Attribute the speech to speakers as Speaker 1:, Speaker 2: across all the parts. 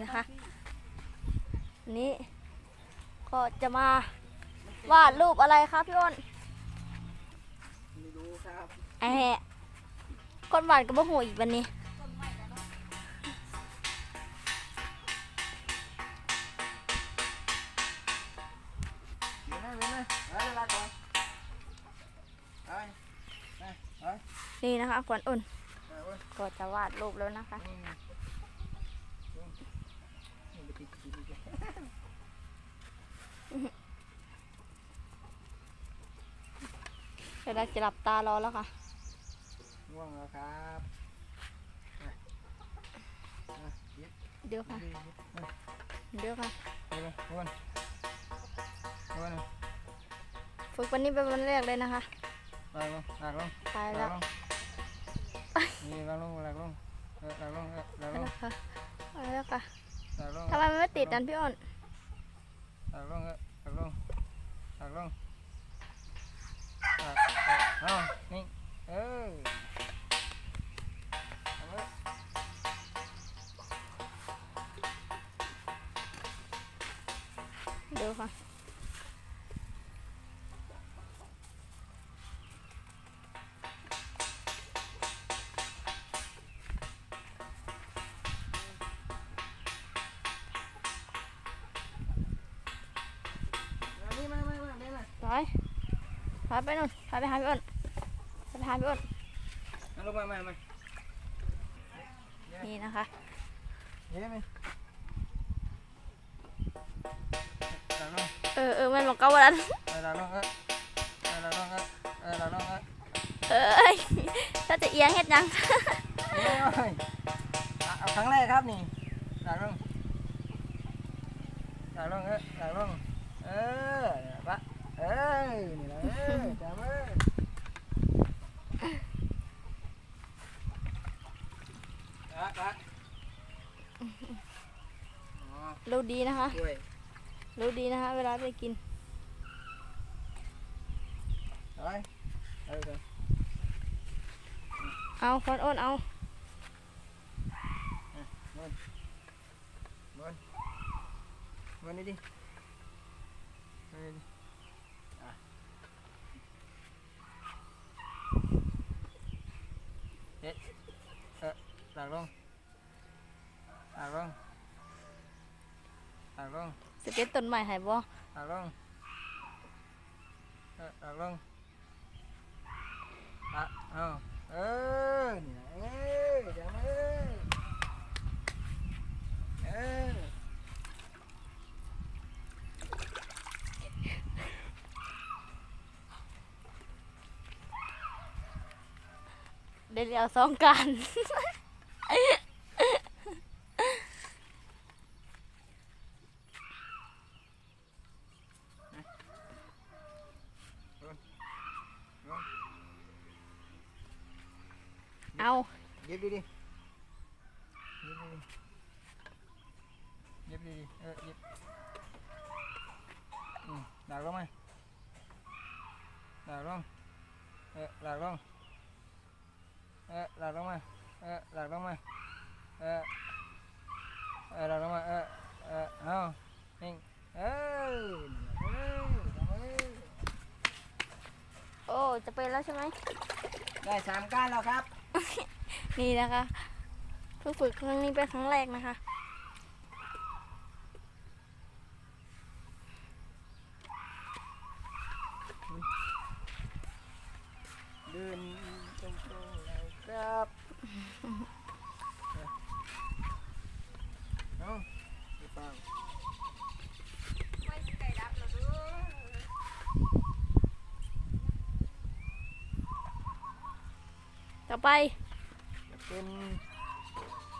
Speaker 1: นี่นะคะอันนี้ก็จะมาวาดรูปอะไรครับพี่อ้น
Speaker 2: ไม่รู้ครับ
Speaker 1: ไอ้แหะคนวาดก็บ่หูอีกวันนี้
Speaker 2: เดี๋ยวนะเดี๋ยวนะเอาเวลาก่อนเอาไปไปเอา
Speaker 1: นี่นะคะขวัญอ้น
Speaker 2: ไปเว้ย
Speaker 1: ก็จะวาดรูปแล้วนะคะ
Speaker 2: อืมอืมนี่ไปติดติดติด
Speaker 1: เดี๋ยวเราจะหลับตารอแล้วค่ะ
Speaker 2: ง่วงแล้วครับอะอะหยิบ
Speaker 1: เดี๋ยวค่ะ
Speaker 2: หยิบหยิบอะ
Speaker 1: เดี๋ยวค่ะ
Speaker 2: เอาเลยง่วนง่วนเลย
Speaker 1: ฝึกวันนี้เป็นวันแรกเลยนะคะ
Speaker 2: ลากลงลากลง
Speaker 1: ตาย
Speaker 2: ลา
Speaker 1: แล้
Speaker 2: ก
Speaker 1: ว
Speaker 2: ลงนี่ลากลงลากลงเออลากลงเออลาก
Speaker 1: ไป
Speaker 2: ลง
Speaker 1: แล้วค่ะไปแล้วค่ะ
Speaker 2: ลากลง
Speaker 1: ทำไมมันไม่ติดกันพี่อ้น
Speaker 2: ลากลงเออลากลงลากลง ไป
Speaker 1: ไปนู่นไปไปหาพี่อ้นไปไปหาพี่อ้น
Speaker 2: เอาลงมามามา
Speaker 1: นี่นะคะ
Speaker 2: เย้ไหมลากลง
Speaker 1: เออเออมันบอกเก้าวันนั้น
Speaker 2: เออลากลงเออเออลากลงเออเออลากลงเออ
Speaker 1: เอ้ยถ้าจะเอียงเฮ็ดหยัง
Speaker 2: โอ้ยเอาเอาครั้งแรกครับนี่ลากลงลากลงเออลากลงเออ เนี่ยปะเออนี่แหละเออจับมือปะปะอ๋อ
Speaker 1: รู้ดีนะคะ
Speaker 2: กล้วย
Speaker 1: รู้ดีนะคะ เวลาไปกิน
Speaker 2: ไปเออเออ
Speaker 1: เอาขวัญอ้นเอา
Speaker 2: วันนี้ดิวันนี้ดิอะเอ๊ะเอ อหลักลงหลักลงหลักลง
Speaker 1: สเก็ตต้นใหม่หายบ่
Speaker 2: หลักลงเออหลักลงอะเอาเออนี่นะเออจังเลยเออ
Speaker 1: เดี๋ยวเอาสองกัน เอา
Speaker 2: เย็บดีดิเย็บดีดิเย็บดีดิเออเย็บอืมหลักลงไหมหลักลงเออหลักลงเออหลักลงมาเออหลักลงมาเออเออหลักลงมาเออเออเอานิ่งเออเออทำเลย
Speaker 1: โอ้ จะเป็นแล้วใช่ไหม
Speaker 2: ได้สามก้านแล้วครับ
Speaker 1: นี่นะคะเพิ่งฝึกครั้งนี้เป็นครั้งแรกนะคะ
Speaker 2: เดินตรงๆแล้วครับเอาหรือเปล่า
Speaker 1: ต่อไป
Speaker 2: จะ เป็น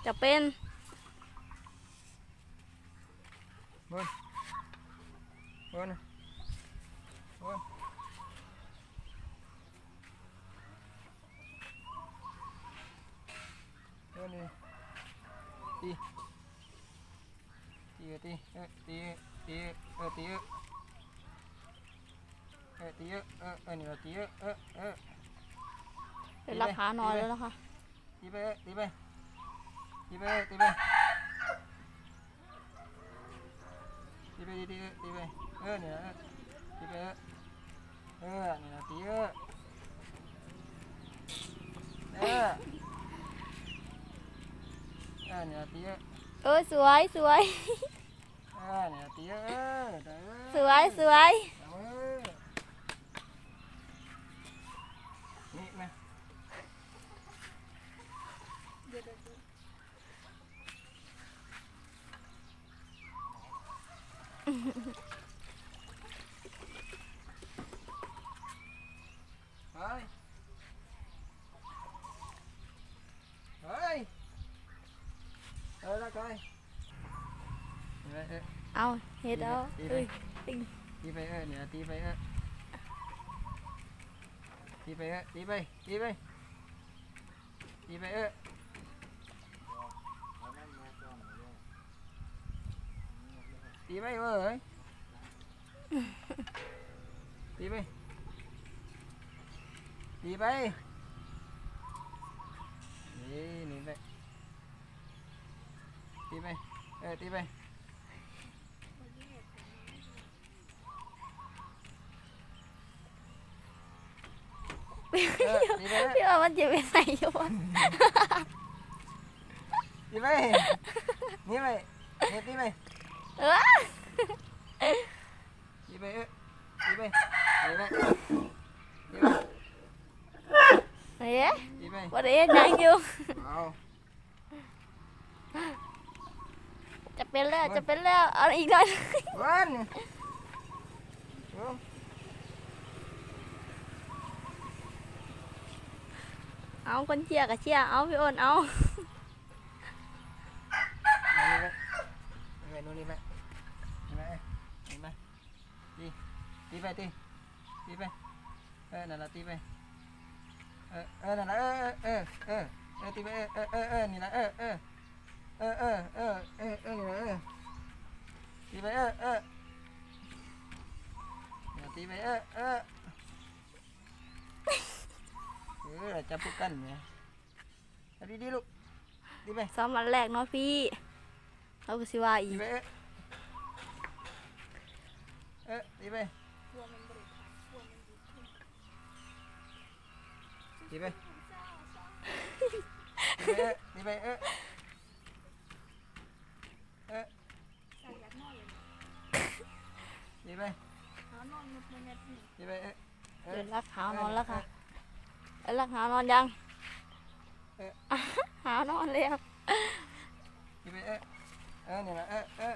Speaker 1: จะเป็น
Speaker 2: บนบนบนบนนี่ตีตีตีเออตีตีเออตีเออตีเออเออเออนี่เราตีเออเออเออ
Speaker 1: เป็นรับหาหนอนแล้วนะคะ
Speaker 2: ตีไปเออตีไปตีไปเออตีไปตีไปตีตีไปเออเนี่ยตีไปเออเออเนี่ยตีเออเออเออเนี่ยตีเออ
Speaker 1: เออสวยสวย
Speaker 2: เออเนี่ยตีเออเออ
Speaker 1: สวยสวย
Speaker 2: เออนี่มา เฮ้ย เฮ้ย เออละกายเออเออ
Speaker 1: เอาเฮ็ดเอาเอ้ย
Speaker 2: ตีไปเออเนี่ยตีไปเออตีไปเออตีไปตีไปตีไปเออตีไปเว้ยตีไปตีไปนี่นี่ไปตีไปเออตีไป เออตีไป
Speaker 1: พี่ว่ามันจะไปไหนอยู่วะ
Speaker 2: ตีไปนี่ไปเนี่ยตีไป
Speaker 1: เออ
Speaker 2: ตีไปเออตีไปตีไปตีไป
Speaker 1: เฮ้ย
Speaker 2: ตีไป
Speaker 1: บ่ได้เฮ็ดหยังอยู่
Speaker 2: เอา
Speaker 1: จะเป็นแล้วจะเป็นแล้วเอาอีกหน่อย
Speaker 2: วัน เอา
Speaker 1: เอาคนเชียร์ก็เชียร์เอาพี่อ้นเอา
Speaker 2: เอานี่ไปเอาไปนู่นนี่ไปนี่ไปนี่ไปตีตีไปตีตีไปเออนั่นละตีไปเออเออนั่นละเออเออเออเออตีไปเออเออเออเออนี่ละเออเออเออเออเออเออเออนี่ละเออตีไปเออเออนี่ละตีไปเออเออ เออจับพวกกันเนี่ยเอาดีๆลูกตีไป
Speaker 1: ซ้อมวันแรกเนาะพี่เขาก็สิว่าอี
Speaker 2: ตี
Speaker 1: ก
Speaker 2: ไปเออเออตีไปตีไปตีไปเออตีไปเออเออตีไปตีไปเออเออ
Speaker 1: เดินรักหาวนอนแล้วค่ะ เอ้ยรักหาวนอนยังหาวนอนแล้ว
Speaker 2: ตีไปเออเออนี่ละเออเออ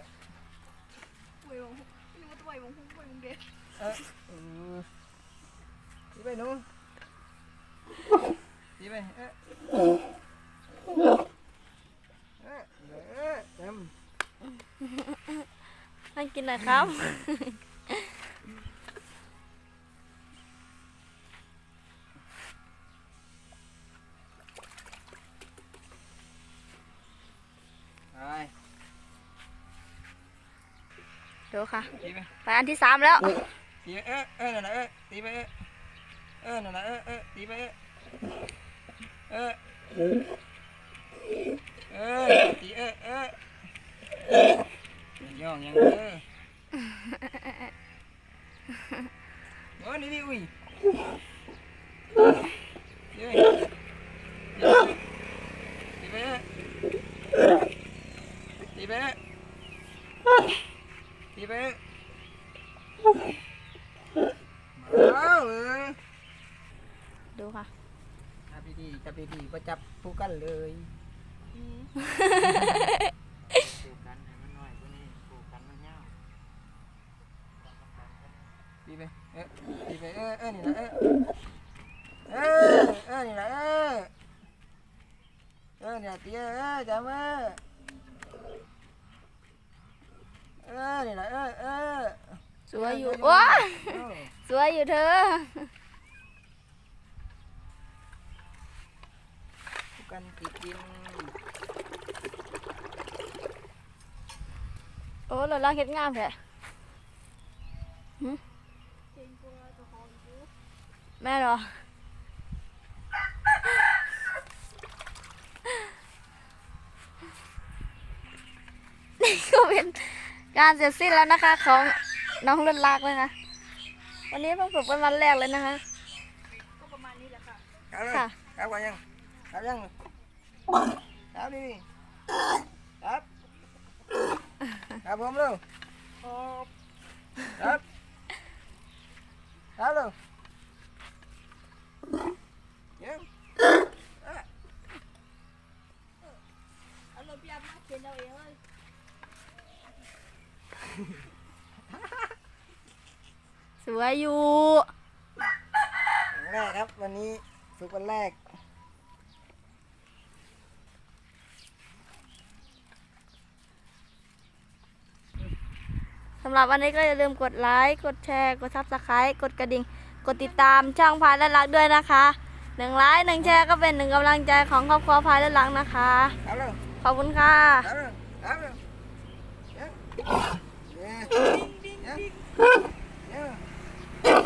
Speaker 3: ป่วยมงนี่มันป่วยมงพุ่งป่วยมงเด็ก
Speaker 2: เออเออตีไปหนูตีไปเออเออเออเต็ม
Speaker 1: นั่งกินหน่อยครับ ดูค่ะ
Speaker 2: ตีไป
Speaker 1: ไปอันที่สามแล้ว
Speaker 2: ตีไปเออเออนั่นแหละเออตีไปเออเออนั่นแหละเออเออตีไปเออเออเออตีเออเออย่องยังเออโอ้นี่นี่อุ้ยตีไปตีไปเออตีไปเออ ตีไปเออเอาเออ
Speaker 1: ดูค่ะ
Speaker 2: จับดีๆจับดีๆก็จับผู้กันเลยผูกกันให้มันน้อยกว่านี้ผูกกันมันยาวดีไปเออดีไปเออเออนี่ละเออเออเออนี่ละเออเออเนี่ยตีเออเออจำเออเออนี่ละเออเออ
Speaker 1: สวย อยู่
Speaker 2: เว้าเออ
Speaker 1: สวยอยู่เธอ
Speaker 2: ผูกกันติดกิน
Speaker 1: โอ้เราลังเฮ็ดงามแท้
Speaker 3: เก่งกว่าเจ้าของอยู่
Speaker 1: แม่เหรอนี่ก็เป็นการเสร็จสิ้นแล้วนะคะของ น้องรุ่นรักนะคะวันนี้เพิ่งฝึกเป็นวันแรกเลยนะคะ
Speaker 3: ก็ประมาณนี้แหละค่ะ
Speaker 2: ครับเลย
Speaker 1: ค่ะ
Speaker 2: ครับก่อนยังครับยังครับดิครับ ครับผมลูกครับ ครับลูกยัง
Speaker 3: เอารถพี่อามาเขียนเอาเองเลย
Speaker 1: สวยอยู่
Speaker 2: แรกครับ วันนี้ฝึกวันแรก
Speaker 1: สำหรับวันนี้ก็อย่าลืมกดไลค์กดแชร์ กดซับสไครต์กดกระดิ่ง กดติดตามช่องพายและรักด้วยนะคะหนึ่งไลค์หนึ่งแชร์ก็เป็นหนึ่งกำลังใจของครอบครัวพายและรักนะคะ
Speaker 2: ครับลูก
Speaker 1: ขอบคุณค่ะ
Speaker 2: ครับลูกครับลูกยัง えっ?